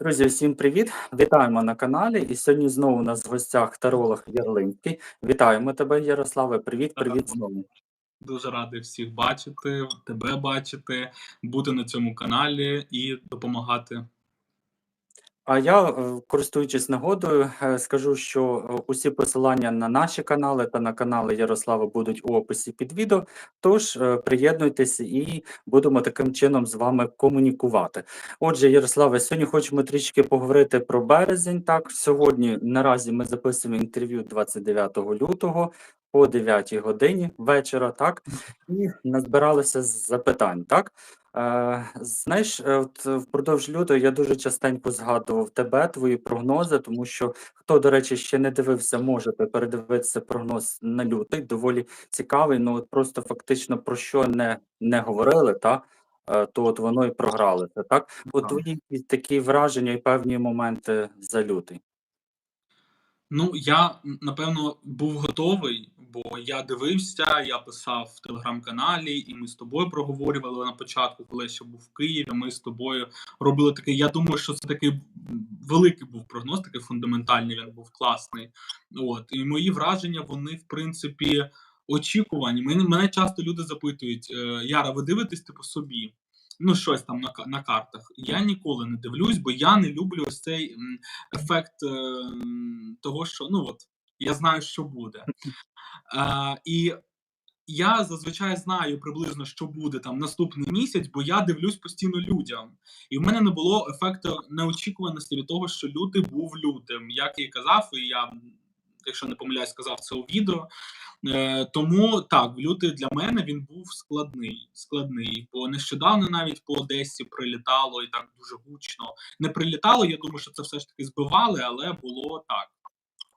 Друзі, всім привіт! Вітаємо на каналі. І сьогодні знову у нас в гостях таролог Ярлинський. Вітаємо тебе, Ярославе. Привіт, привіт знову. Дуже радий всіх бачити, тебе бачити, бути на цьому каналі і допомагати. А я, е, користуючись нагодою, е, скажу, що е, усі посилання на наші канали та на канали Ярослава будуть у описі під відео. Тож приєднуйтесь і будемо таким чином з вами комунікувати. Отже, Ярославе, сьогодні хочемо трішки поговорити про березень. Так, сьогодні наразі ми записуємо інтерв'ю 29 лютого по 9 годині вечора, так, і назбиралися з запитань, так. Е, знаєш, е, от впродовж лютого я дуже частенько згадував тебе, твої прогнози, тому що хто, до речі, ще не дивився, можете передивитися прогноз на лютий, доволі цікавий. Ну от просто фактично про що не, не говорили, та е, то от воно і програлося. Так, от твої якісь такі враження і певні моменти за лютий. Ну, я напевно був готовий, бо я дивився, я писав в телеграм-каналі, і ми з тобою проговорювали на початку, коли я ще був в Києві. Ми з тобою робили такий. Я думаю, що це такий великий був прогноз, такий фундаментальний. Він був класний. От і мої враження, вони в принципі очікувані. Мене, мене часто люди запитують: е, Яра, ви дивитесь типу собі? Ну, щось там на, на картах. Я ніколи не дивлюсь, бо я не люблю ось цей ефект е, того, що ну от я знаю, що буде. Е, і я зазвичай знаю приблизно, що буде там наступний місяць, бо я дивлюсь постійно людям. І в мене не було ефекту неочікуваності від того, що лютий був лютим. Як я і казав, і я, якщо не помиляюсь, сказав це у відео. Е, тому так, лютий для мене він був складний. Складний, бо нещодавно навіть по Одесі прилітало і так дуже гучно. Не прилітало, я думаю, що це все ж таки збивали, але було так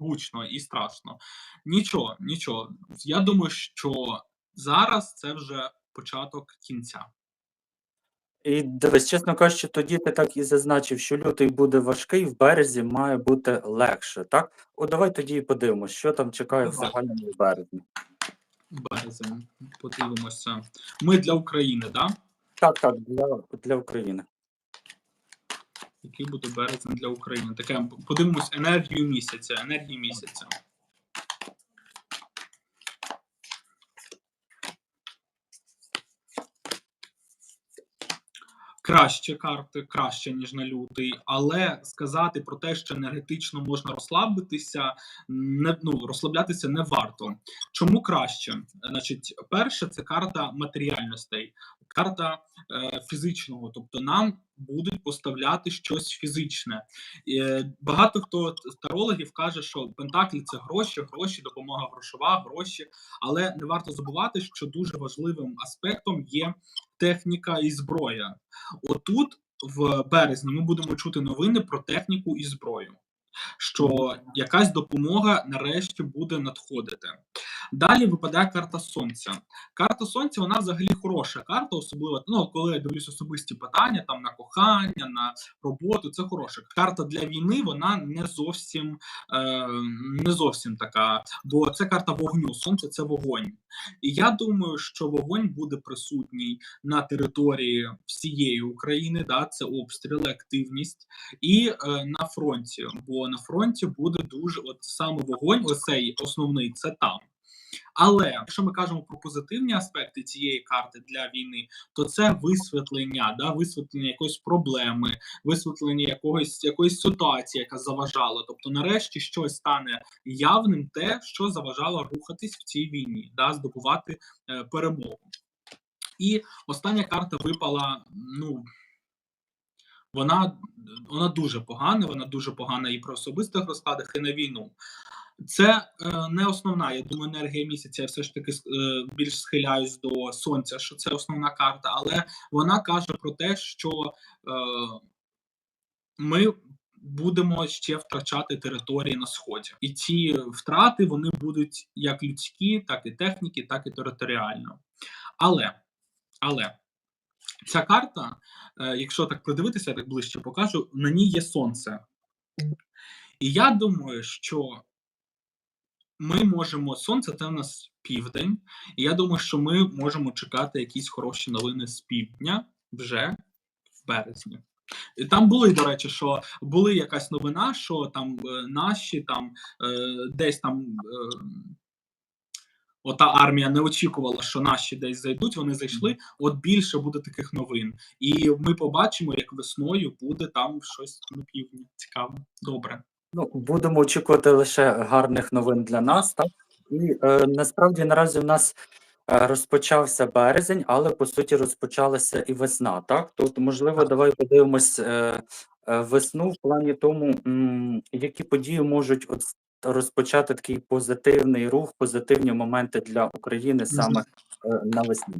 гучно і страшно. Нічого, нічого. Я думаю, що зараз це вже початок кінця. І дивись, чесно кажучи, тоді ти так і зазначив, що лютий буде важкий, в березі має бути легше. Так, от давай тоді і подивимося, що там чекає в загальному березні. Березень. Подивимося. Ми для України, да? Так, так, для, для України. Який буде березень для України? Таке подивимось енергію місяця. Енергію місяця. Краще карти, краще, ніж на лютий, але сказати про те, що енергетично можна розслабитися, не ну розслаблятися не варто. Чому краще? Значить, перше, це карта матеріальностей, карта е, фізичного, тобто нам будуть поставляти щось фізичне. Е, багато хто з тарологів каже, що пентаклі це гроші, гроші, допомога грошова, гроші. Але не варто забувати, що дуже важливим аспектом є техніка і зброя. Отут, в березні, ми будемо чути новини про техніку і зброю. Що якась допомога нарешті буде надходити. Далі випадає карта сонця. Карта сонця вона взагалі хороша карта, особливо ну, коли я дивлюсь особисті питання там на кохання, на роботу. Це хороша карта для війни. Вона не зовсім е, не зовсім така, бо це карта вогню. Сонце це вогонь. І я думаю, що вогонь буде присутній на території всієї України. Да, це обстріли, активність, і е, на фронті. Бо на фронті буде дуже от саме вогонь, оцей основний це там. Але якщо ми кажемо про позитивні аспекти цієї карти для війни, то це висвітлення, да, висвітлення якоїсь проблеми, висвітлення якогось якоїсь ситуації, яка заважала. Тобто, нарешті щось стане явним, те, що заважало рухатись в цій війні, да, здобувати е, перемогу. І остання карта випала. Ну вона, вона дуже погана. Вона дуже погана і про особистих розкладах, і на війну. Це е, не основна. Я думаю, енергія місяця. Я все ж таки е, більш схиляюсь до сонця, що це основна карта, але вона каже про те, що е, ми будемо ще втрачати території на сході, і ці втрати вони будуть як людські, так і техніки, так і територіально. Але, але ця карта, е, якщо так придивитися, так ближче покажу, на ній є сонце. І я думаю, що ми можемо сонце це у нас південь, і я думаю, що ми можемо чекати якісь хороші новини з півдня вже в березні. І там були, до речі, що були якась новина, що там е, наші там е, десь там. Ота армія не очікувала, що наші десь зайдуть. Вони зайшли. От більше буде таких новин, і ми побачимо, як весною буде там щось на півдні. Цікаво, добре. Ну, будемо очікувати лише гарних новин для нас, так? І е, насправді наразі в нас е, розпочався березень, але по суті розпочалася і весна, так? Тобто, можливо, давай подивимось е, е, весну в плані тому, м, які події можуть от розпочати такий позитивний рух, позитивні моменти для України саме е, навесні.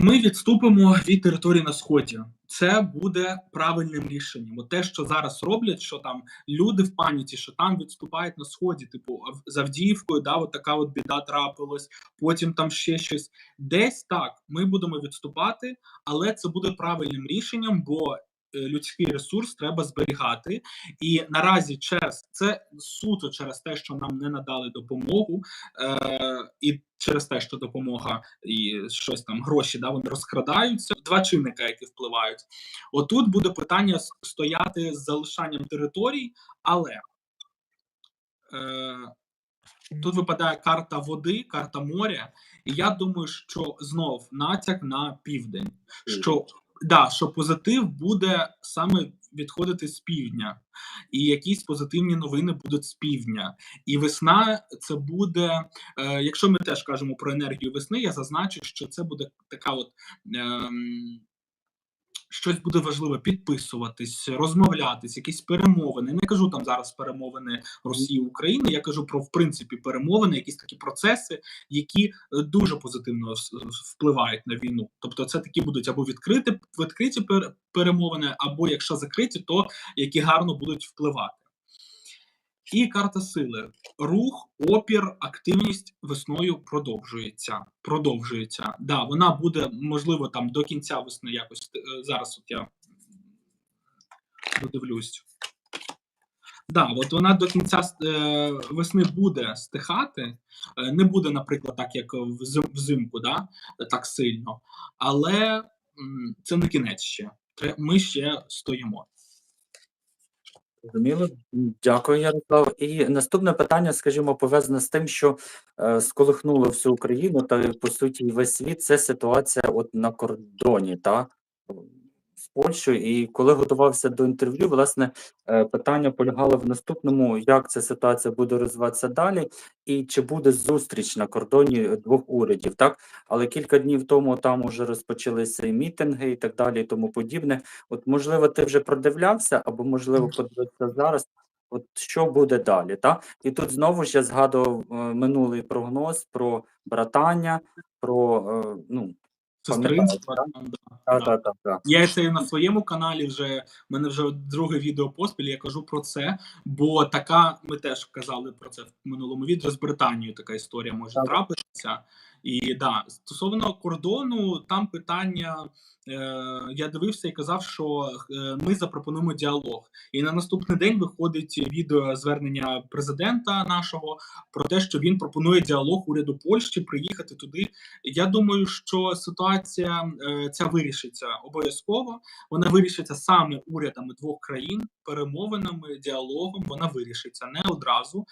Ми відступимо від території на сході. Це буде правильним рішенням. От те, що зараз роблять, що там люди в паніці, що там відступають на сході, типу з Авдіївкою, да, от така от біда трапилась. Потім там ще щось. Десь так ми будемо відступати, але це буде правильним рішенням, бо людський ресурс треба зберігати. І наразі через це суто через те, що нам не надали допомогу, е, і через те, що допомога і щось там гроші, да, вони розкрадаються. Два чинника, які впливають. Отут буде питання стояти з залишанням територій, але е, тут випадає карта води, карта моря, і я думаю, що знов натяк на південь. Що да, що позитив буде саме відходити з півдня, і якісь позитивні новини будуть з півдня. І весна це буде. Е, якщо ми теж кажемо про енергію весни, я зазначу, що це буде така от. Ем, Щось буде важливе підписуватись, розмовлятись, якісь перемовини. Не кажу там зараз перемовини Росії України. Я кажу про в принципі перемовини, якісь такі процеси, які е, дуже позитивно впливають на війну. Тобто, це такі будуть або відкриті відкриті пер- перемовини, або якщо закриті, то які гарно будуть впливати. І карта сили. Рух, опір, активність весною продовжується. Продовжується. Да, вона буде, можливо, там до кінця весни якось. е, Зараз от я додивлюсь. Да, от вона до кінця е, весни буде стихати. Е, не буде, наприклад, так, як взимку, да, так сильно. Але це не кінець ще. Ми ще стоїмо. Зрозуміло. Дякую, Ярослав. І наступне питання, скажімо, пов'язане з тим, що е, сколихнуло всю Україну та по суті весь світ. Це ситуація от на кордоні, та з Польщею. І коли готувався до інтерв'ю, власне, е, питання полягало в наступному: як ця ситуація буде розвиватися далі, і чи буде зустріч на кордоні двох урядів, так? Але кілька днів тому там уже розпочалися і мітинги і так далі, і тому подібне. От, можливо, ти вже продивлявся, або можливо подивитися зараз. От що буде далі, так? І тут знову ж я згадував е, минулий прогноз про братання, про е, ну Та. Я це і на своєму каналі вже в мене вже друге відео поспіль. Я кажу про це, бо така ми теж казали про це в минулому відео. З Британією така історія може Так. трапитися. І да, стосовно кордону, там питання. Е, я дивився і казав, що е, ми запропонуємо діалог. І на наступний день виходить відео звернення президента нашого про те, що він пропонує діалог уряду Польщі приїхати туди. Я думаю, що ситуація е, ця вирішиться обов'язково. Вона вирішиться саме урядами двох країн, перемовинами, діалогом. Вона вирішиться не одразу.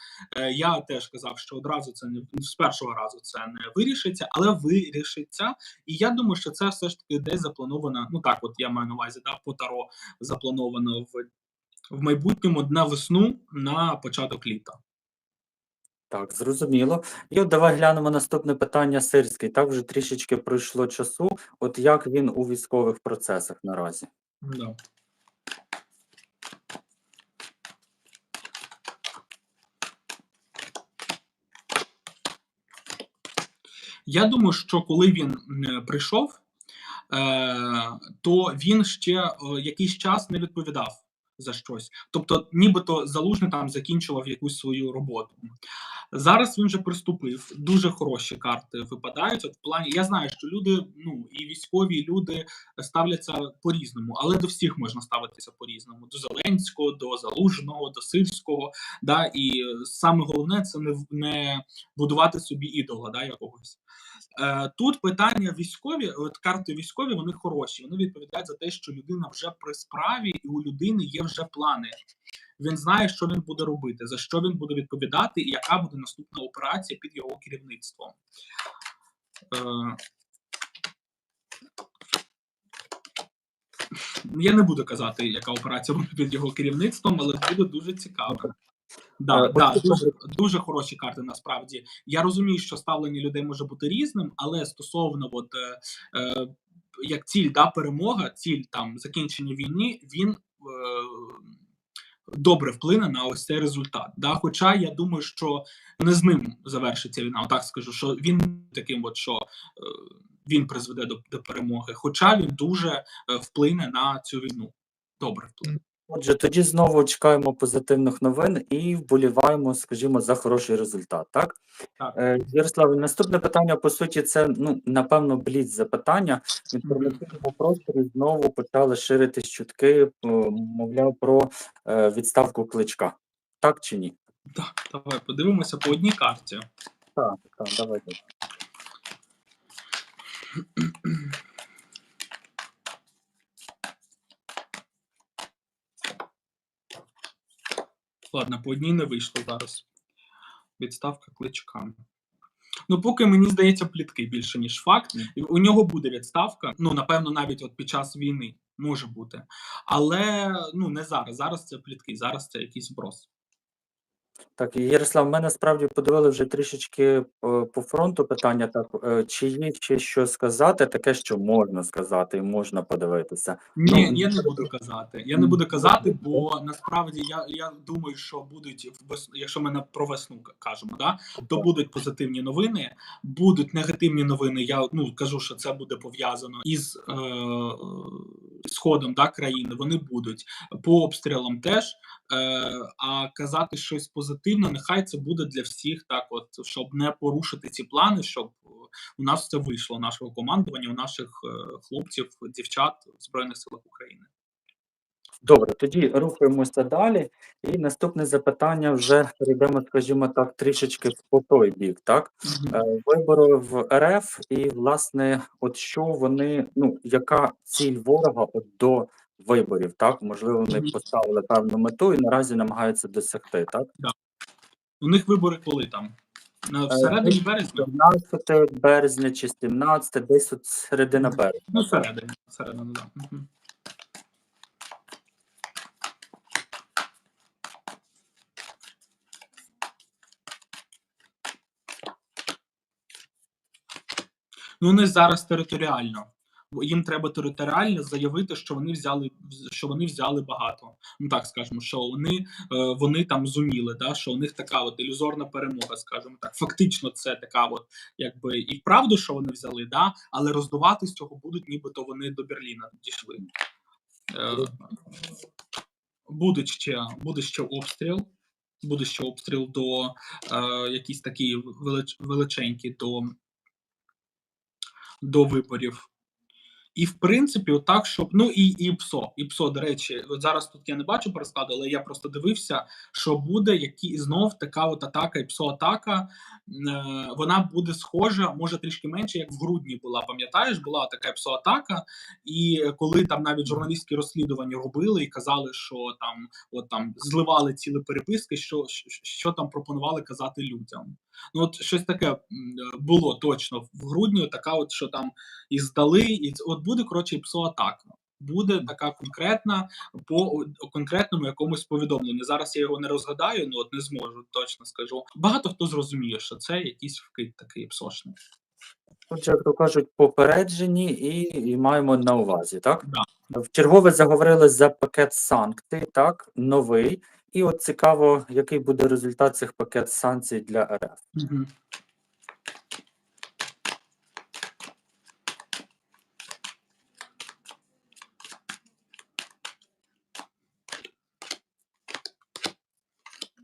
Я теж казав, що одразу це не з першого разу це не вирішиться, але вирішиться. І я думаю, що це все ж таки десь заплановано. Ну так, от я маю на увазі, да, по таро заплановано в, в майбутньому на весну на початок літа. Так, зрозуміло. І от давай глянемо наступне питання Сирський. Так вже трішечки пройшло часу. От як він у військових процесах наразі? Да. Я думаю, що коли він прийшов, е, то він ще е, якийсь час не відповідав за щось. Тобто, нібито залужний там закінчував якусь свою роботу. Зараз він вже приступив. Дуже хороші карти випадають. От в плані я знаю, що люди, ну і військові люди ставляться по-різному, але до всіх можна ставитися по-різному: до Зеленського, до Залужного, до Сирського. Да, і саме головне це не не будувати собі ідола, да, якогось. Е, тут питання військові, от карти військові, вони хороші. Вони відповідають за те, що людина вже при справі, і у людини є вже плани. Він знає, що він буде робити, за що він буде відповідати, і яка буде наступна операція під його керівництвом. Е, я не буду казати, яка операція буде під його керівництвом, але буде дуже цікаво. Да, Е, да, дуже, дуже хороші карти насправді. Я розумію, що ставлення людей може бути різним, але стосовно от, е, е, як ціль да, перемога, ціль там закінчення війни, він е, добре вплине на ось цей результат. Да? Хоча я думаю, що не з ним завершиться війна. Отак скажу, що він таким, от, що е, він призведе до, до перемоги. Хоча він дуже е, вплине на цю війну. Добре вплине. Отже, тоді знову чекаємо позитивних новин і вболіваємо, скажімо, за хороший результат. Так, Так. Е, Ярославе, наступне питання по суті, це ну напевно бліц запитання. В інформаційному просторі знову почали ширитись чутки, мовляв, про е, відставку кличка. Так чи ні? Так, давай подивимося по одній карті. Так, так, давайте. Ладно, по одній не вийшло зараз. Відставка кличка. Ну, поки мені здається, плітки більше, ніж факт. У нього буде відставка. Ну, напевно, навіть от під час війни може бути. Але ну не зараз. Зараз це плітки, зараз це якийсь зброс. Так, Ярослав, ми насправді подивили вже трішечки е, по фронту питання. Так, е, чи є ще що сказати, таке, що можна сказати, і можна подивитися. Ні, Ну, я не буду казати. Я не буду казати, бо насправді я, я думаю, що будуть якщо ми про весну кажемо, да, то будуть позитивні новини, будуть негативні новини. Я ну кажу, що це буде пов'язано із е, сходом да, країни. Вони будуть по обстрілам теж. Е, а казати щось позитивне, нехай це буде для всіх, так от щоб не порушити ці плани, щоб е, у нас це вийшло, нашого командування, у наших е, хлопців, дівчат в збройних силах України. Добре, тоді рухаємося далі. І наступне запитання вже перейдемо, скажімо так, трішечки по той бік, так? Е, Вибори в РФ, і, власне, от що вони, ну, яка ціль ворога от до виборів, так? Можливо, вони поставили певну мету і наразі намагаються досягти, так? У них вибори коли там? На всередині березня? 15 березня чи 17, десь от середина березня. Ну, всередині, всередині, да. Мгм. Ну, вони зараз територіально. Їм треба територіально заявити, що вони взяли що вони взяли багато. Ну так скажемо, що вони, е, вони там зуміли, да, що у них така от ілюзорна перемога, скажімо так. Фактично, це така, от якби і вправду, що вони взяли, да, але роздувати з цього будуть, нібито вони до Берліна дійшли. Е, буде ще буде ще обстріл. Буде ще обстріл до е, якийсь такий велич, величенький до, до виборів. І в принципі, отак, щоб ну і, і ПСО, і ПСО, до речі, от зараз тут я не бачу по розкладу, але я просто дивився, що буде які знов така от атака, і ПСО атака. Е, вона буде схожа, може трішки менше, як в грудні була. Пам'ятаєш, була така ПСО атака, і коли там навіть журналістські розслідування робили і казали, що там от там зливали цілі переписки, що, що, що там пропонували казати людям. Ну, от щось таке було точно в грудні, така, от що там і здали, і от буде коротше ПСО атака. Буде така конкретна по конкретному якомусь повідомленню. Зараз я його не розгадаю, ну от не зможу, точно скажу. Багато хто зрозуміє, що це якийсь вкид такий псошний. Отже, як то кажуть, попереджені і, і маємо на увазі, так? Да. В чергове заговорили за пакет санкцій, так, новий. І от цікаво, який буде результат цих пакет санкцій для РФ. Угу.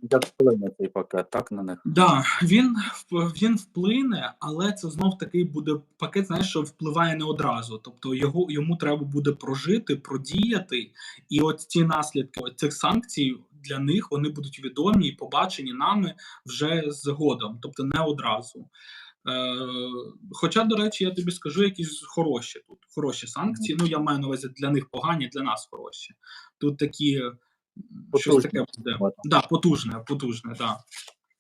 Як вплине цей пакет, так, на них? Да, він він вплине, але це знов таки буде пакет, знаєш, що впливає не одразу. Тобто його йому треба буде прожити, продіяти, і от ті наслідки от цих санкцій для них вони будуть відомі і побачені нами вже згодом, тобто не одразу. Е, хоча, до речі, я тобі скажу якісь хороші тут, хороші санкції. Ну, я маю на увазі для них погані, для нас хороші. Тут такі м, щось таке буде. Да, потужне, потужне, так.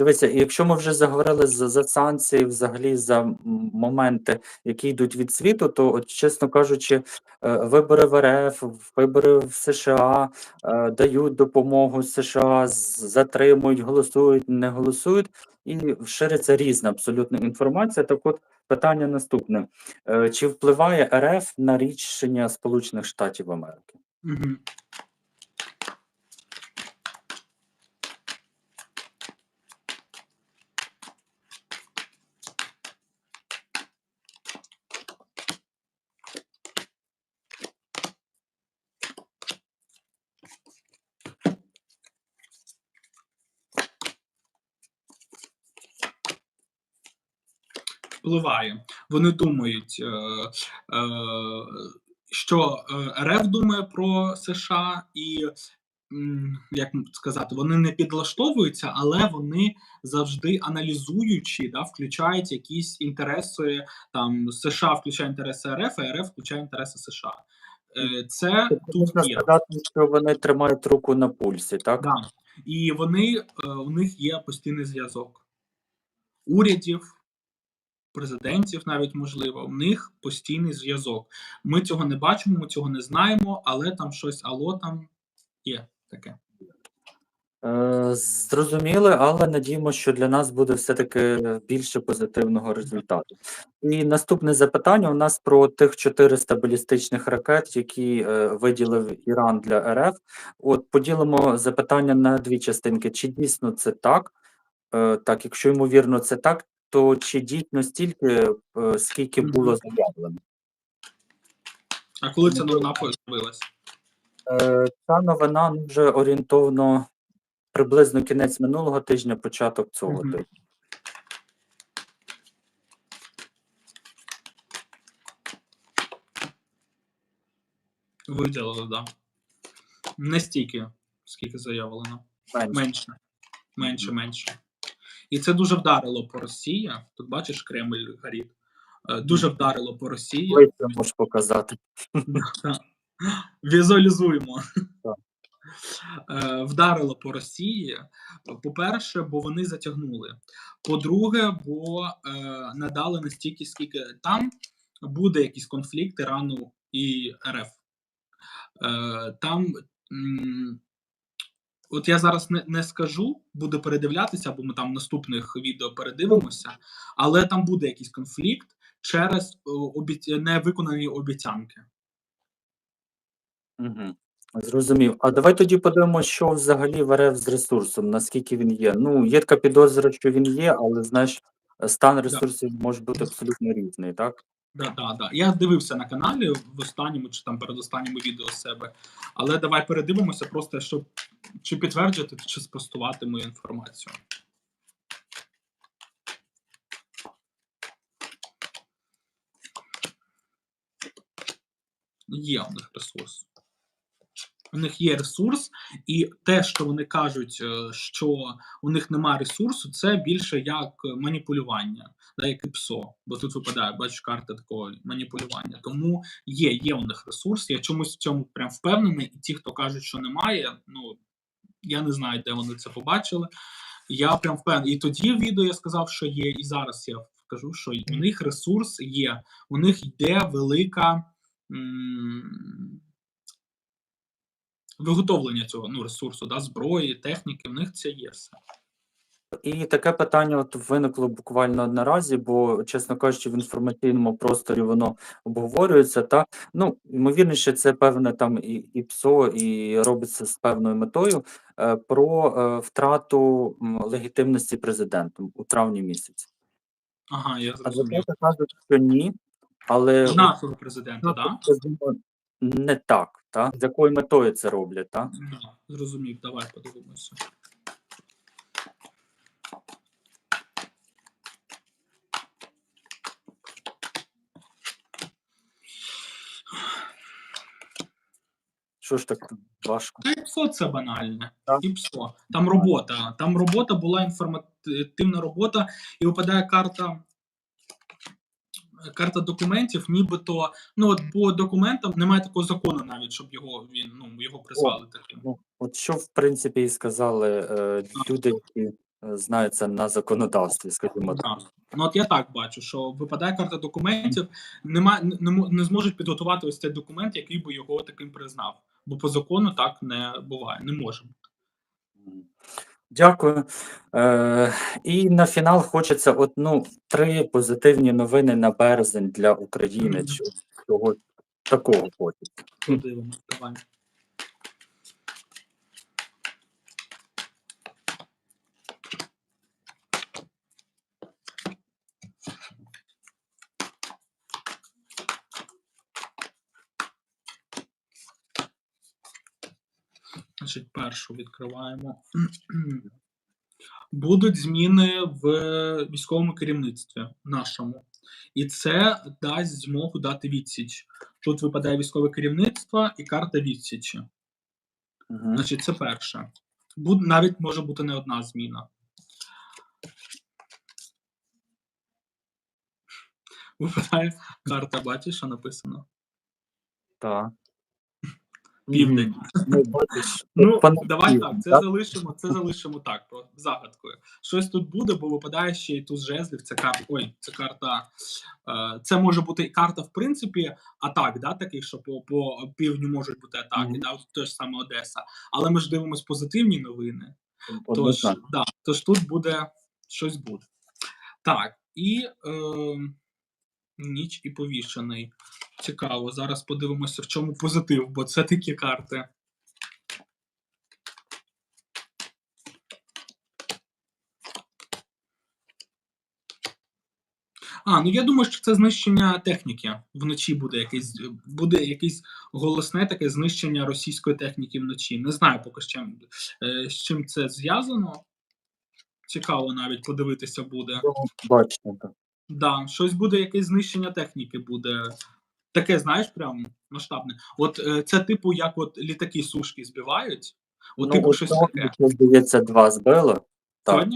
Дивися, якщо ми вже заговорили за, за санкції, взагалі за моменти, які йдуть від світу, то, от, чесно кажучи, е, вибори в РФ, вибори в США е, дають допомогу США, затримують, голосують, не голосують, і шириться різна абсолютно інформація. Так от питання наступне: Е, чи впливає РФ на рішення Сполучених Штатів Америки? Угу. Впливає. Вони думають, е, е, що е, РФ думає про США, і як сказати, вони не підлаштовуються, але вони завжди аналізуючи, да, включають якісь інтереси. Там США включає інтереси РФ, а РФ включає інтереси США. Це Тобто тут є. сказати, що вони тримають руку на пульсі, так? Да. І вони у них є постійний зв'язок урядів, президентів, навіть можливо, у них постійний зв'язок. Ми цього не бачимо, ми цього не знаємо, але там щось алло там є таке. Е, Зрозуміли, але надіємося, що для нас буде все-таки більше позитивного результату. І наступне запитання у нас про тих 400 балістичних ракет, які е, виділив Іран для РФ. От поділимо запитання на дві частинки. Чи дійсно це так? Е, так, якщо ймовірно, це так, то чи дійсно стільки, е, скільки було заявлено? А коли ця новина з'явилась? Е, Ця новина ну, вже орієнтовно приблизно кінець минулого тижня, початок цього Мгм. тижня. Виділили, да. Не стільки, скільки заявлено. Менше. Менше. Менше, менше. І це дуже вдарило по Росії. Тут бачиш Кремль горить. Е, Дуже вдарило по Росії. Ой, це можеш показати. Візуалізуємо. Так. Е, Вдарило по Росії. По-перше, бо вони затягнули. По-друге, бо е, надали настільки, скільки там буде якийсь конфлікт Ірану і РФ. Там. От я зараз не, не скажу, буду передивлятися, бо ми там в наступних відео передивимося, але там буде якийсь конфлікт через о, обіць... невиконані обіцянки. Угу. Зрозумів. А давай тоді подивимося, що взагалі в РФ з ресурсом, наскільки він є. Ну, є така підозра, що він є, але знаєш, стан ресурсів може бути абсолютно різний, так? Да, да, да. Я дивився на каналі в останньому чи там передостанньому відео себе. Але давай передивимося, просто щоб чи підтверджувати, чи спростувати мою інформацію. Є у них ресурс. У них є ресурс, і те, що вони кажуть, е, що у них немає ресурсу, це більше як маніпулювання, да, як і ПСО. Бо тут випадає, бачиш, карта такого маніпулювання. Тому є, є у них ресурс. Я чомусь в цьому прям впевнений. І ті, хто кажуть, що немає, ну я не знаю, де вони це побачили. Я прям впевнений. І тоді в відео я сказав, що є, і зараз я кажу, що у них ресурс є, у них йде велика. м, Виготовлення цього ну, ресурсу, да, зброї, техніки, в них це є все. І таке питання от виникло буквально наразі, бо, чесно кажучи, в інформаційному просторі воно обговорюється. Та ну ймовірніше, це певне там і, і ПСО, і робиться з певною метою е, про е, втрату легітимності президентом у травні місяці. Ага, я зрозумів. Кажуть, що ні, але нашого президента, так? скажімо, не так, та? З якою метою це роблять, так? Зрозумів, давай подивимося. Що ж так важко? Та ІПСО це банальне. Так. ІПСО. Там робота. Там робота була інформативна е, робота, і випадає карта Карта документів, нібито ну от по документам немає такого закону, навіть щоб його він ну його призвали таким. Ну, от що, в принципі, і сказали е, люди, які е, знаються на законодавстві, скажімо так. Ну от я так бачу, що випадає карта документів, немає не, не, мо- не зможуть підготувати ось цей документ, який би його таким признав. Бо по закону так не буває, не може. М. Дякую. Е, і на фінал хочеться от, ну, три позитивні новини на березень для України. Мгм. Чи чого такого хочеться. Давай. Значить, першу відкриваємо. Будуть зміни в військовому керівництві нашому, і це дасть змогу дати відсіч. Тут випадає військове керівництво і карта відсічі. Мгм. Значить, це перше. Буд, навіть може бути не одна зміна. Випадає карта, бачиш, що написано? Так. Південь. Ну, Ну, давай так, це залишимо, це залишимо так, про загадкою. Щось тут буде, бо випадає ще й туз жезлів. Це карта. Ой, це карта. Е, це може бути і карта, в принципі, атак, да, таких, що по, по півдню можуть бути атаки, Мгм. да, те ж саме Одеса. Але ми ж дивимось позитивні новини. Тож, да, тож тут буде щось буде. Так, і е, ніч і повішений. Цікаво. Зараз подивимося, в чому позитив, бо це такі карти. А, ну я думаю, що це знищення техніки. Вночі буде якесь буде якесь голосне таке знищення російської техніки вночі. Не знаю поки з чим, е, з чим це зв'язано. Цікаво навіть подивитися буде. Бачите, так. Да, щось буде, якесь знищення техніки буде. Таке, знаєш, прям масштабне. От е, це типу, як от літаки сушки збивають. От, Ну, типу, от щось таке. мені здається, два збило. Так,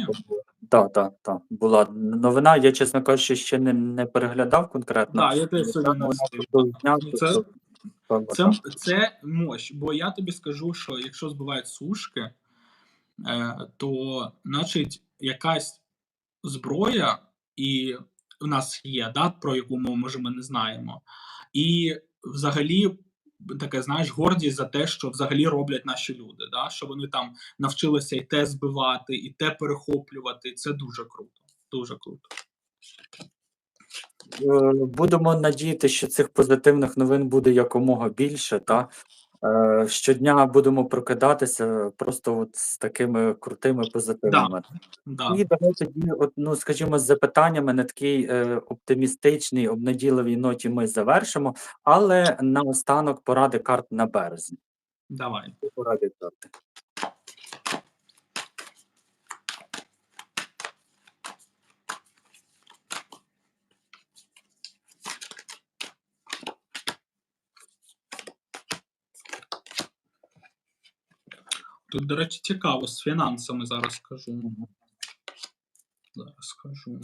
так, так, так. Була новина. Я, чесно кажучи, ще не, не переглядав конкретно. Да, я теж сьогодні не Ну, це- Це, це мощ. Бо я тобі скажу, що якщо збивають сушки, е, то, значить, якась зброя, і у нас є, да, про яку може ми не знаємо. І взагалі. Таке, знаєш, гордість за те, що взагалі роблять наші люди, да? що вони там навчилися і те збивати, і те перехоплювати. Це дуже круто. Дуже круто. Е, Будемо надіяти, що цих позитивних новин буде якомога більше. Та? Е, Щодня будемо прокидатися просто от з такими крутими позитивними. Да. І давай тоді, от, ну, скажімо, з запитаннями на такій е, оптимістичній, обнадійливій ноті ми завершимо, але наостанок поради карт на березні. Давай. Поради карти. Тут, до речі, цікаво з фінансами зараз скажу. Зараз скажу.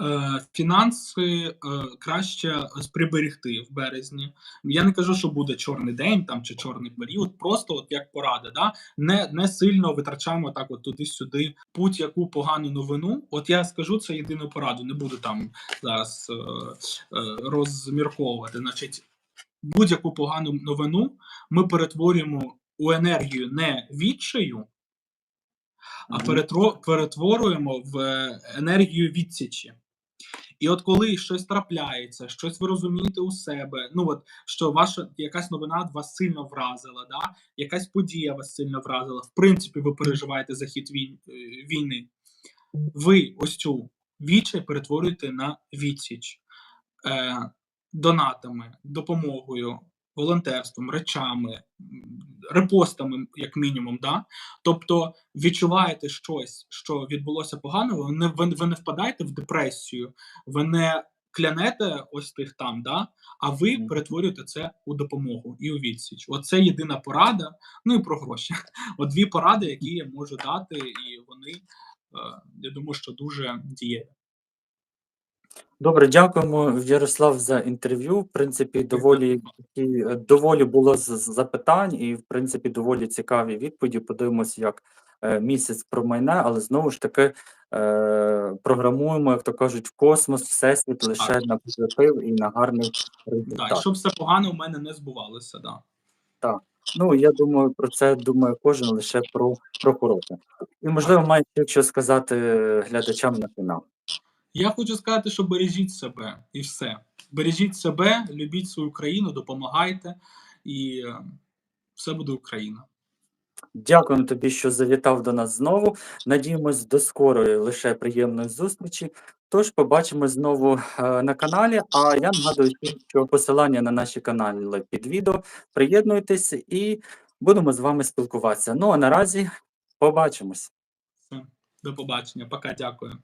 Е, фінанси е, краще приберегти в березні. Я не кажу, що буде чорний день там чи чорний період. Просто от як порада, да? не, не сильно витрачаємо так, от туди-сюди будь-яку погану новину. От я скажу це єдину пораду, не буду там зараз е, е, розмірковувати. Значить, будь-яку погану новину ми перетворюємо у енергію не відчаю, а перетро- перетворюємо в е, енергію відсічі. І от коли щось трапляється, щось ви розумієте у себе, ну от що ваша якась новина вас сильно вразила, да? якась подія вас сильно вразила. В принципі, ви переживаєте за хід е, війни. Ви ось цю відчай перетворюєте на відсіч е, донатами, допомогою, волонтерством, речами, репостами, як мінімум. Да? Тобто відчуваєте щось, що відбулося погано, ви не, ви, ви не впадаєте в депресію, ви не клянете ось тих там, да, а ви перетворюєте це у допомогу і у відсіч. Оце єдина порада. Ну і про гроші. От дві поради, які я можу дати, і вони, е, я думаю, що дуже дієві. Добре, дякуємо, Ярослав, за інтерв'ю. В принципі, доволі такі, е, доволі було з- з- запитань, і в принципі доволі цікаві відповіді. Подивимося, як е, місяць промайне, але знову ж таки е, програмуємо, як то кажуть, в космос, всесвіт лише Так. на позитив і на гарний і результат. щоб все погане у мене не збувалося. Да. Ну, я думаю, про це думає кожен лише про, про хороше. І можливо, маєте що сказати глядачам на фінал. Я хочу сказати, що бережіть себе і все. Бережіть себе, любіть свою країну, допомагайте, і е, все буде Україна. Дякуємо тобі, що завітав до нас знову. Надіємось до скорої лише приємної зустрічі. Тож побачимо знову е, на каналі. А я нагадую, що посилання на наші канали під відео. Приєднуйтесь і будемо з вами спілкуватися. Ну а наразі побачимось. Все. До побачення. Пока, дякую.